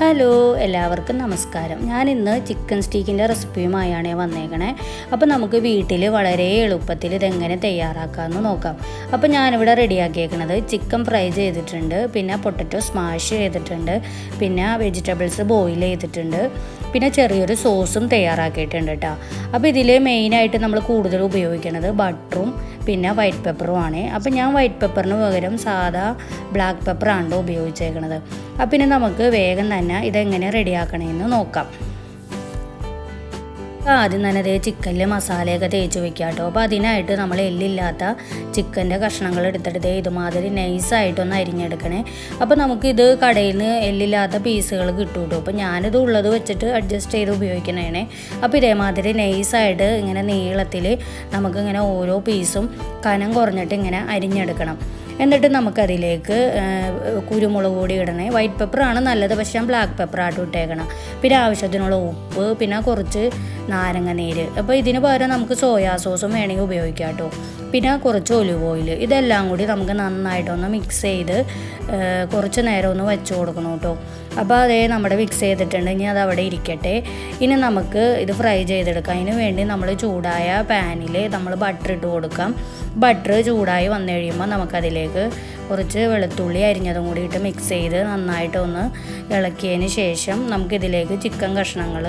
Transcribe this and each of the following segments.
Hello എല്ലാവർക്കും നമസ്കാരം. ഞാൻ ഇന്ന് ചിക്കൻ സ്റ്റീക്കിന്റെ റെസിപ്പിയുമായാണ് വന്നേക്കണേ. അപ്പോൾ നമുക്ക് വീട്ടിൽ വളരെ എളുപ്പത്തിൽ ഇതെങ്ങനെ തയ്യാറാക്കാമെന്ന് നോക്കാം. അപ്പോൾ ഞാനിവിടെ റെഡിയാക്കിയേക്കണത് ചിക്കൻ ഫ്രൈ ചെയ്തിട്ടുണ്ട്. പിന്നെ പൊട്ടറ്റോ സ്മാഷ് ചെയ്തിട്ടുണ്ട്. പിന്നെ വെജിറ്റബിൾസ് ബോയിൽ ചെയ്തിട്ടുണ്ട്. പിന്നെ ചെറിയൊരു സോസും തയ്യാറാക്കിയിട്ടുണ്ട് കേട്ടോ. അപ്പോൾ ഇതിൽ മെയിനായിട്ട് നമ്മൾ കൂടുതൽ ഉപയോഗിക്കുന്നത് ബട്ടറും പിന്നെ വൈറ്റ് പെപ്പറുമാണ് അപ്പോൾ ഞാൻ വൈറ്റ് പെപ്പറിന് പകരം സാധാ ബ്ലാക്ക് പെപ്പറാണ് ഉപയോഗിച്ചേക്കണത്. അപ്പം പിന്നെ നമുക്ക് വേഗം തന്നെ ഇതെങ്ങനെ റെഡിയാക്കണമെന്ന് നോക്കാം. ആദ്യം തന്നെ അതേ ചിക്കനിൽ മസാലയൊക്കെ തേച്ച് വെക്കുക കേട്ടോ അപ്പോൾ അതിനായിട്ട് നമ്മൾ എല്ലില്ലാത്ത ചിക്കന്റെ കഷ്ണങ്ങൾ എടുത്തിട്ട് ഇതുമാതിരി നൈസായിട്ടൊന്ന് അരിഞ്ഞെടുക്കണേ. അപ്പോൾ നമുക്കിത് കടയിൽ നിന്ന് എല്ലില്ലാത്ത പീസുകൾ കിട്ടും കേട്ടോ അപ്പോൾ ഞാനിത് ഉള്ളത് വെച്ചിട്ട് അഡ്ജസ്റ്റ് ചെയ്ത് ഉപയോഗിക്കണേ അപ്പോൾ ഇതേമാതിരി നൈസായിട്ട് ഇങ്ങനെ നീളത്തിൽ നമുക്കിങ്ങനെ ഓരോ പീസും കനം കുറഞ്ഞിട്ട് ഇങ്ങനെ അരിഞ്ഞെടുക്കണം. എന്നിട്ട് നമുക്കതിലേക്ക് കുരുമുളക് പൊടി ഇടണേ. വൈറ്റ് പെപ്പറാണ് നല്ലത് പക്ഷേ ഞാൻ ബ്ലാക്ക് പെപ്പറായിട്ട് ഇട്ടേക്കണം. പിന്നെ ആവശ്യത്തിനുള്ള ഉപ്പ് പിന്നെ കുറച്ച് നാരങ്ങ നീര്. അപ്പോൾ ഇതിന് പകരം നമുക്ക് സോയാ സോസും വേണമെങ്കിൽ ഉപയോഗിക്കാം കേട്ടോ. പിന്നെ കുറച്ച് ഒലിവ് ഓയിൽ ഇതെല്ലാം കൂടി നമുക്ക് നന്നായിട്ടൊന്ന് മിക്സ് ചെയ്ത് കുറച്ച് നേരം ഒന്ന് വെച്ച് കൊടുക്കണം കേട്ടോ. അപ്പോൾ അതേ നമ്മുടെ മിക്സ് ചെയ്തിട്ടുണ്ട്. ഇനി അത് അവിടെ ഇരിക്കട്ടെ. ഇനി നമുക്ക് ഇത് ഫ്രൈ ചെയ്തെടുക്കാം. അതിന് വേണ്ടി നമ്മൾ ചൂടായ പാനിൽ നമ്മൾ ബട്ടർ ഇട്ട് കൊടുക്കാം. ബട്ടർ ചൂടായി വന്നു കഴിയുമ്പോൾ നമുക്കതിലേക്ക് കുറച്ച് വെളുത്തുള്ളി അരിഞ്ഞതും കൂടി ഇട്ട് മിക്സ് ചെയ്ത് നന്നായിട്ട് ഒന്ന് ഇളക്കിയതിന് ശേഷം നമുക്കിതിലേക്ക് ചിക്കൻ കഷ്ണങ്ങൾ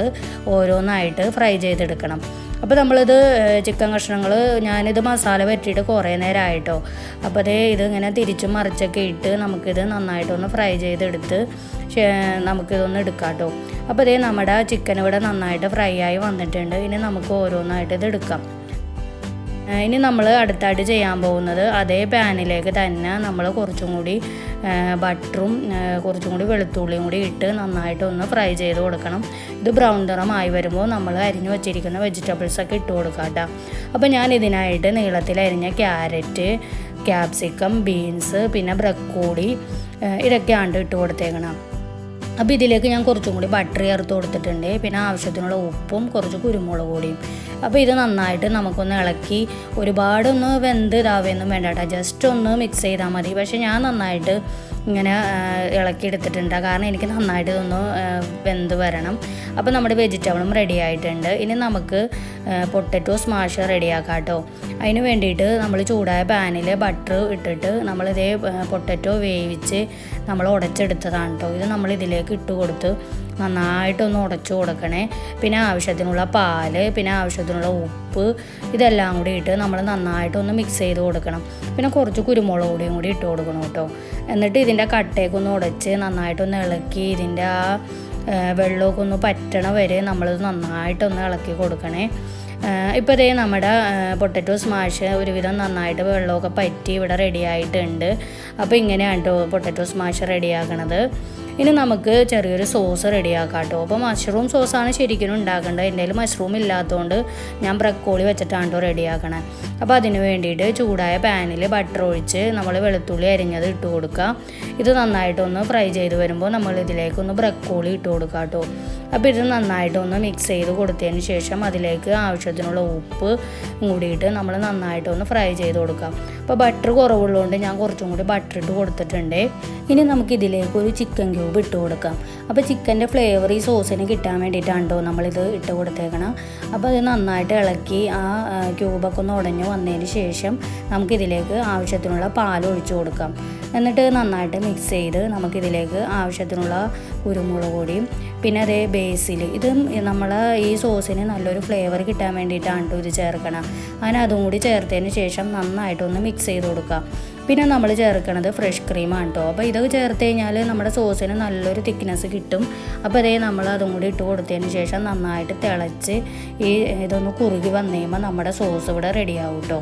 ഓരോന്നായിട്ട് ഫ്രൈ ചെയ്തെടുക്കണം. അപ്പോൾ നമ്മളിത് ചിക്കൻ കഷ്ണങ്ങൾ ഞാനിത് മസാല പറ്റിയിട്ട് കുറേ നേരമായിട്ടോ അപ്പോൾ അതേ ഇത് ഇങ്ങനെ തിരിച്ചും മറിച്ചൊക്കെ ഇട്ട് നമുക്കിത് നന്നായിട്ടൊന്ന് ഫ്രൈ ചെയ്തെടുത്ത് നമുക്കിതൊന്ന് എടുക്കാം കേട്ടോ അപ്പോൾ ഇതേ നമ്മുടെ ചിക്കൻ ഇവിടെ നന്നായിട്ട് ഫ്രൈ ആയി വന്നിട്ടുണ്ട്. ഇനി നമുക്ക് ഓരോന്നായിട്ട് ഇത് എടുക്കാം. ഇനി നമ്മൾ അടുത്തായിട്ട് ചെയ്യാൻ പോകുന്നത് അതേ പാനിലേക്ക് തന്നെ നമ്മൾ കുറച്ചും കൂടി ബട്ടറും കുറച്ചും കൂടി വെളുത്തുള്ളിയും കൂടി ഇട്ട് നന്നായിട്ട് ഒന്ന് ഫ്രൈ ചെയ്ത് കൊടുക്കണം. ഇത് ബ്രൗൺ നിറമായി വരുമ്പോൾ നമ്മൾ അരിഞ്ഞു വെച്ചിരിക്കുന്ന വെജിറ്റബിൾസൊക്കെ ഇട്ട് കൊടുക്കാം കേട്ടോ അപ്പോൾ ഞാൻ ഇതിനായിട്ട് നീളത്തിൽ അരിഞ്ഞ ക്യാരറ്റ് ക്യാപ്സിക്കം ബീൻസ് പിന്നെ ബ്രക്കോളി ഇതൊക്കെയാണ് ഇട്ട് കൊടുത്തേക്കണം. അപ്പോൾ ഇതിലേക്ക് ഞാൻ കുറച്ചും കൂടി ബട്ടർ ചേർത്ത് കൊടുത്തിട്ടുണ്ട്. പിന്നെ ആവശ്യത്തിനുള്ള ഉപ്പും കുറച്ച് കുരുമുളക് പൊടിയും. അപ്പോൾ ഇത് നന്നായിട്ട് നമുക്കൊന്ന് ഇളക്കി ഒരുപാടൊന്ന് വെന്ത് ഇതാവുകയൊന്നും വേണ്ട കേട്ടോ ജസ്റ്റ് ഒന്ന് മിക്സ് ചെയ്താൽ മതി. പക്ഷേ ഞാൻ നന്നായിട്ട് ഇങ്ങനെ ഇളക്കി എടുത്തിട്ടുണ്ട് കാരണം എനിക്ക് നന്നായിട്ട് ഇതൊന്ന് വെന്ത് വരണം. അപ്പോൾ നമ്മുടെ വെജിറ്റബിളും റെഡി ആയിട്ടുണ്ട്. ഇനി നമുക്ക് പൊട്ടറ്റോ സ്മാഷ് റെഡിയാക്കാം കേട്ടോ അതിന് വേണ്ടിയിട്ട് നമ്മൾ ചൂടായ പാനിൽ ബട്ടർ ഇട്ടിട്ട് നമ്മളിതേ പൊട്ടറ്റോ വേവിച്ച് നമ്മൾ ഉടച്ചെടുത്തതാണ് കേട്ടോ ഇത് നമ്മൾ ഇതിലേക്ക് ഇട്ട് കൊടുത്ത് നന്നായിട്ടൊന്ന് ഉടച്ചു കൊടുക്കണേ. പിന്നെ ആവശ്യത്തിനുള്ള പാൽ പിന്നെ ആവശ്യത്തിനുള്ള ഉപ്പ് ഇതെല്ലാം കൂടി ഇട്ട് നമ്മൾ നന്നായിട്ടൊന്ന് മിക്സ് ചെയ്ത് കൊടുക്കണം. പിന്നെ കുറച്ച് കുരുമുളക് പൊടിയും കൂടി ഇട്ട് കൊടുക്കണം കേട്ടോ. എന്നിട്ട് ഇതിന്റെ കട്ടയൊക്കെ ഉടച്ച് നന്നായിട്ടൊന്ന് ഇളക്കി ഇതിന്റെ ആ വെള്ളമൊക്കെ ഒന്ന് പറ്റണ വരെ നമ്മളത് നന്നായിട്ടൊന്ന് ഇളക്കി കൊടുക്കണേ. ഇപ്പോൾ ഇതേ നമ്മുടെ പൊട്ടറ്റോ സ്മാഷ് ഒരുവിധം നന്നായിട്ട് വെള്ളമൊക്കെ പറ്റി ഇവിടെ റെഡി ആയിട്ടുണ്ട്. അപ്പോൾ ഇങ്ങനെയാണ് കേട്ടോ പൊട്ടറ്റോ സ്മാഷ് റെഡിയാക്കണത് ഇനി നമുക്ക് ചെറിയൊരു സോസ് റെഡിയാക്കാം കേട്ടോ അപ്പോൾ മഷ്റൂം സോസാണ് ശരിക്കും ഉണ്ടാക്കേണ്ടത് എന്റെ മഷ്റൂം ഇല്ലാത്തതുകൊണ്ട് ഞാൻ ബ്രക്കോളി വെച്ചിട്ടാണ് കേട്ടോ റെഡിയാക്കണേ അപ്പോൾ അതിന് വേണ്ടിയിട്ട് ചൂടായ പാനിൽ ബട്ടർ ഒഴിച്ച് നമ്മൾ വെളുത്തുള്ളി അരിഞ്ഞത് ഇട്ട് കൊടുക്കുക ഇത് നന്നായിട്ടൊന്ന് ഫ്രൈ ചെയ്ത് വരുമ്പോൾ നമ്മൾ ഇതിലേക്കൊന്ന് ബ്രക്കോളി ഇട്ട് കൊടുക്കുക കേട്ടോ അപ്പോൾ ഇത് നന്നായിട്ടൊന്ന് മിക്സ് ചെയ്ത് കൊടുത്തതിന് ശേഷം അതിലേക്ക് ആവശ്യത്തിനുള്ള ഉപ്പ് കൂടിയിട്ട് നമ്മൾ നന്നായിട്ടൊന്ന് ഫ്രൈ ചെയ്ത് കൊടുക്കാം. അപ്പോൾ ബട്ടർ കുറവുള്ളതുകൊണ്ട് ഞാൻ കുറച്ചും കൂടി ബട്ടർ ഇട്ട് കൊടുത്തിട്ടുണ്ട്. ഇനി നമുക്ക് ഇതിലേക്ക് ഒരു ചിക്കൻ ക്യൂബ് ഇട്ട് കൊടുക്കാം. അപ്പോൾ ചിക്കന്റെ ഫ്ലേവർ ഈ സോസിന് കിട്ടാൻ വേണ്ടിയിട്ടാണ്ടോ നമ്മളിത് ഇട്ട് കൊടുത്തേക്കണം. അപ്പോൾ അത് നന്നായിട്ട് ഇളക്കി ആ ക്യൂബൊക്കെ ഒന്ന് ഉടഞ്ഞു വന്നതിന് ശേഷം നമുക്കിതിലേക്ക് ആവശ്യത്തിനുള്ള പാൽ ഒഴിച്ചു കൊടുക്കാം. എന്നിട്ട് നന്നായിട്ട് മിക്സ് ചെയ്ത് നമുക്കിതിലേക്ക് ആവശ്യത്തിനുള്ള കുരുമുളക് പൊടിയും പിന്നെ അതേ ബേസിൽ ഇത് നമ്മൾ ഈ സോസിന് നല്ലൊരു ഫ്ലേവർ കിട്ടാൻ വേണ്ടിയിട്ടാണ് ഇത് ചേർക്കണം. അങ്ങനെ അതും കൂടി ചേർത്തതിന് ശേഷം നന്നായിട്ടൊന്ന് മിക്സ് ചെയ്ത് കൊടുക്കുക പിന്നെ നമ്മൾ ചേർക്കണത് ഫ്രഷ് ക്രീമാണ് കേട്ടോ അപ്പോൾ ഇതൊക്കെ ചേർത്ത് കഴിഞ്ഞാൽ നമ്മുടെ സോസിന് നല്ലൊരു തിക്നെസ് കിട്ടും. അപ്പോൾ അതേ നമ്മൾ അതും കൂടി ഇട്ട് കൊടുത്തതിന് ശേഷം നന്നായിട്ട് തിളച്ച് ഈ ഇതൊന്ന് കുറുകി വന്നു കഴിയുമ്പോൾ നമ്മുടെ സോസ് ഇവിടെ റെഡിയാവും കേട്ടോ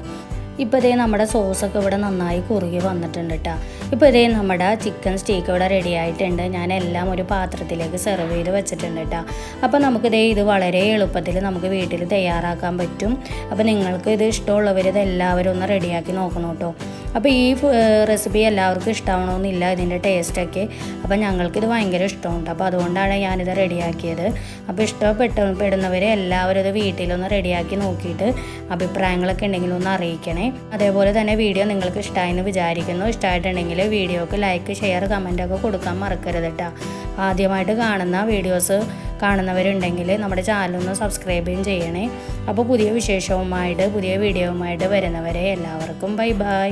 ഇപ്പോൾ ഇതേ നമ്മുടെ സോസൊക്കെ ഇവിടെ നന്നായി കുറുകി വന്നിട്ടുണ്ട് കേട്ടോ ഇപ്പോൾ ഇതേ നമ്മുടെ ചിക്കൻ സ്റ്റീക്ക് ഇവിടെ റെഡി ആയിട്ടുണ്ട്. ഞാൻ എല്ലാം ഒരു പാത്രത്തിലേക്ക് സെർവ് ചെയ്ത് വെച്ചിട്ടുണ്ട് കേട്ടോ അപ്പോൾ നമുക്കിതേ ഇത് വളരെ എളുപ്പത്തിൽ നമുക്ക് വീട്ടിൽ തയ്യാറാക്കാൻ പറ്റും. അപ്പോൾ നിങ്ങൾക്ക് ഇത് ഇഷ്ടമുള്ളവർ ഇത് എല്ലാവരും ഒന്ന് റെഡിയാക്കി നോക്കണം കേട്ടോ അപ്പോൾ ഈ റെസിപ്പി എല്ലാവർക്കും ഇഷ്ടമാവണമെന്നില്ല ഇതിന്റെ ടേസ്റ്റൊക്കെ അപ്പോൾ ഞങ്ങൾക്കിത് ഭയങ്കര ഇഷ്ടമുണ്ട് അപ്പോൾ അതുകൊണ്ടാണ് ഞാനിത് റെഡിയാക്കിയത് അപ്പോൾ ഇഷ്ടപ്പെട്ട പെടുന്നവരെ എല്ലാവരും ഇത് വീട്ടിലൊന്ന് റെഡിയാക്കി നോക്കിയിട്ട് അഭിപ്രായങ്ങളൊക്കെ ഉണ്ടെങ്കിൽ ഒന്ന് അറിയിക്കണേ. അതേപോലെ തന്നെ വീഡിയോ നിങ്ങൾക്ക് ഇഷ്ടമായെന്ന് വിചാരിക്കുന്നു. ഇഷ്ടമായിട്ടുണ്ടെങ്കിൽ വീഡിയോക്ക് ലൈക്ക് ഷെയർ കമന്റൊക്കെ കൊടുക്കാൻ മറക്കരുത് കേട്ടോ ആദ്യമായിട്ട് കാണുന്ന വീഡിയോസ് കാണുന്നവരുണ്ടെങ്കിൽ നമ്മുടെ ചാനലൊന്ന് സബ്സ്ക്രൈബും ചെയ്യണേ. അപ്പോൾ പുതിയ വിശേഷവുമായിട്ട് പുതിയ വീഡിയോവുമായിട്ട് വരുന്നവരെ എല്ലാവർക്കും ബൈ ബൈ